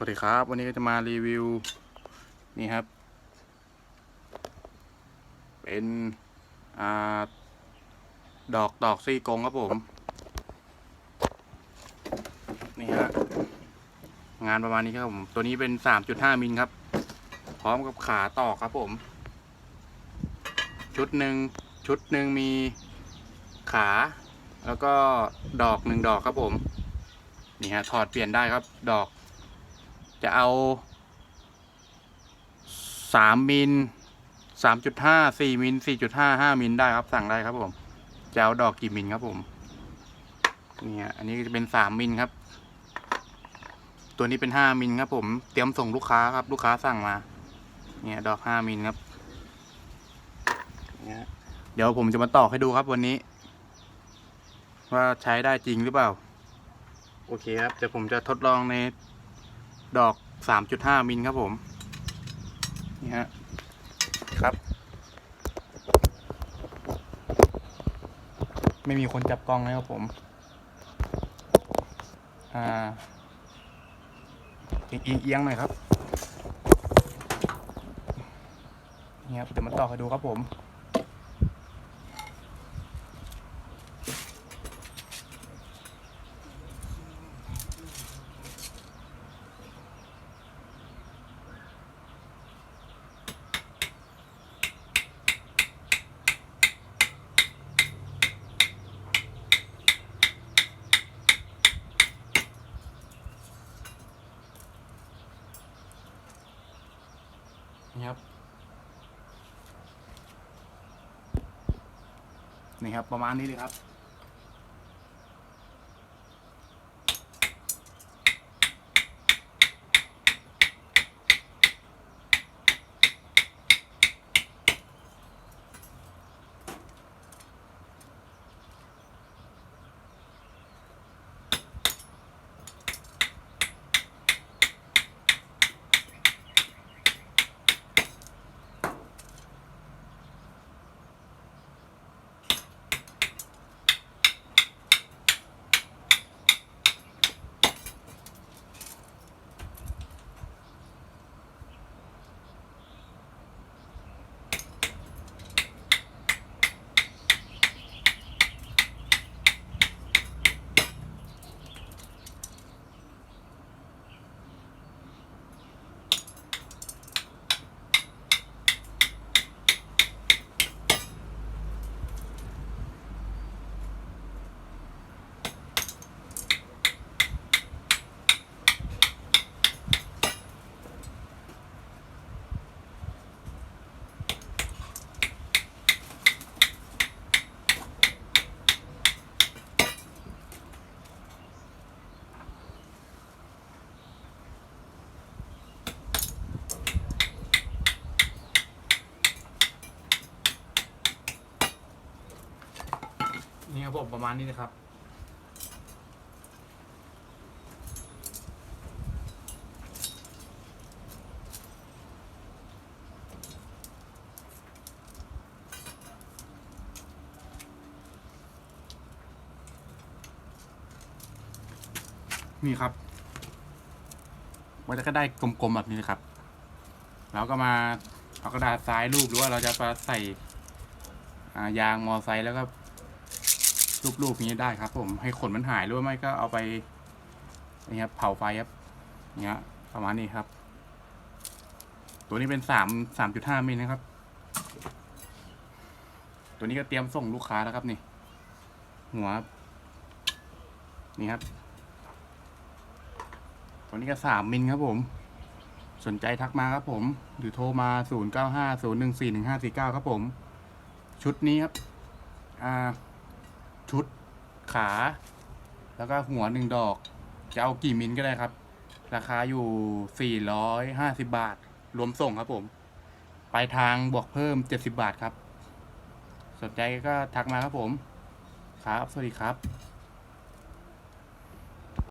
สวัสดีครับ วันนี้ก็จะมารีวิว นี่ครับ เป็นอ่าดอกดอกซี่กงครับผม นี่ฮะงานประมาณนี้ครับผม ตัวนี้เป็นสามจุดห้ามิลครับ พร้อมกับขาตอกครับผม ชุดหนึ่งชุดหนึ่งมีขา แล้วก็ดอกหนึ่งดอกครับผม นี่ฮะถอดเปลี่ยนได้ครับดอก จะเอาสามมิลสามจุดห้าสี่มิลสี่จุดห้าห้ามิลได้ครับสั่งได้ครับผมจะเอาดอกกี่มิลครับผมเนี่ฮะอันนี้จะเป็นสามมิลครับ ตัวนี้เป็นห้ามิลครับผมเตรียมส่งลูกค้าครับ ลูกค้าสั่งมา เนี่ยดอกห้ามิลครับเนี่ยเดี๋ยวผมจะมาตอกให้ดูครับวันนี้ ว่าใช้ได้จริงหรือเปล่า โอเคครับเดี๋ยวผมจะทดลองใน ดอกสามจุดห้ามิลครับผม นี่ฮะ ครับ ไม่มีคนจับกล้องนะครับผม อ่า เอียงเอียงๆหน่อยครับ นี่ครับเดี๋ยวมาต่อให้ดูครับผม นี่ครับนี่ครับ ประมาณนี้เลยครับ นี่ครับผมประมาณนี้นะครับ นี่ครับ มันจะก็ได้กลมๆแบบนี้นะครับ แล้วก็มาเอากระดาษทรายรูปหรือว่าเราจะมาใส่อ่ายางมอไซค์แล้วก็ รูปๆนี้ได้ครับ ผมให้ขนมันหายหรือไม่ก็เอาไปนี่ครับเผาไฟครับเนี้ยประมาณนี้ครับ ตัวนี้เป็นสามสามจุดห้ามิลนะครับ ตัวนี้ก็เตรียมส่งลูกค้าแล้วครับนี่ หัว นี่ครับ ตัวนี้ก็สามมิลครับผม สนใจทักมาครับผม หรือโทรมาศูนย์เก้าห้าศูนย์หนึ่งสี่หนึ่งห้าสี่เก้าครับผม ชุดนี้ครับ อ่า ชุดขา แล้วก็หัวหนึ่งดอก จะเอากี่มิลก็ได้ครับ ราคาอยู่ 450 บาท รวมส่งครับผมปลายทางบวกเพิ่ม 70 บาทครับ สนใจก็ทักมาครับผม ครับ สวัสดีครับ